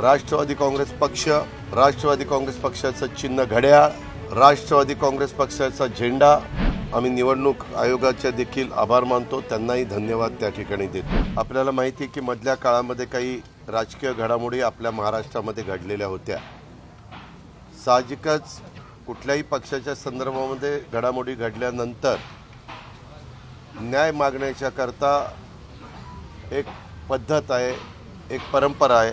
राष्ट्रवादी काँग्रेस पक्ष राष्ट्रवादी काँग्रेस पक्षाचं चिन्ह घड्याळ राष्ट्रवादी काँग्रेस पक्षाचा झेंडा. आम्ही निवडणूक आयोगाचे देखील आभार मानतो. त्यांनाही धन्यवाद त्या ठिकाणी देतो. आपल्याला माहिती आहे की मधल्या काळामध्ये काही राजकीय घडामोडी आपल्या महाराष्ट्रामध्ये घडलेल्या होत्या. साहजिकच कुठल्याही पक्षाच्या संदर्भामध्ये घडामोडी घडल्यानंतर न्याय मागण्याच्या करता एक पद्धत आहे एक परंपरा आहे.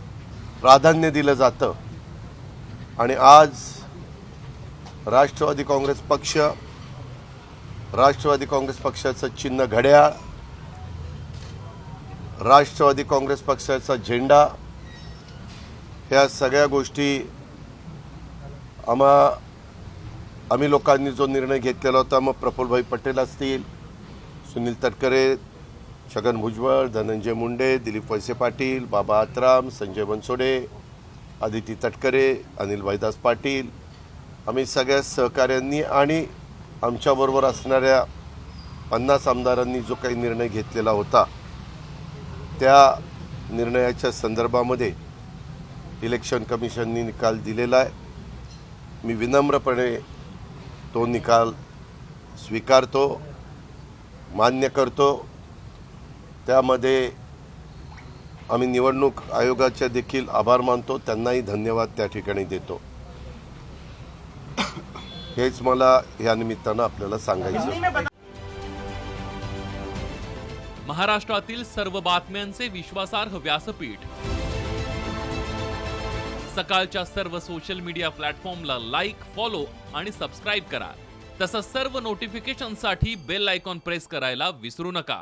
प्राधान्य दिलं जातं. आणि आज राष्ट्रवादी काँग्रेस पक्ष राष्ट्रवादी काँग्रेस पक्षाचं चिन्ह घड्याळ राष्ट्रवादी काँग्रेस पक्षाचा झेंडा ह्या सगळ्या गोष्टी आम्हा आम्ही लोकांनी जो निर्णय घेतलेला होता मग प्रफुल्लभाई पटेल असतील सुनील तटकरे छगन भुजबळ धनंजय मुंडे दिलीप वळसे पाटील बाबा आत्राम संजय बनसोडे आदिती तटकरे अनिल भाईदास पाटील. आम्ही सगळ्या सहकाऱ्यांनी आणि आमच्याबरोबर असणाऱ्या पन्नास आमदारांनी जो काही निर्णय घेतलेला होता त्या निर्णयाच्या संदर्भामध्ये इलेक्शन कमिशननी निकाल दिलेला आहे. मी विनम्रपणे तो निकाल स्वीकारतो मान्य करतो. त्यामध्ये आम्ही निवडणूक आयोगाचे देखील आभार मानतो त्यांनाही धन्यवाद त्या ठिकाणी देतो. हेच मला या निमित्तानं आपल्याला सांगायचं महाराष्ट्रातील सर्व बातम्यांचे विश्वासार्ह व्यासपीठ. सकाळच्या सर्व सोशल मीडिया प्लॅटफॉर्मला लाईक फॉलो आणि सबस्क्राईब करा. तसंच सर्व नोटिफिकेशनसाठी बेल आयकॉन प्रेस करायला विसरू नका.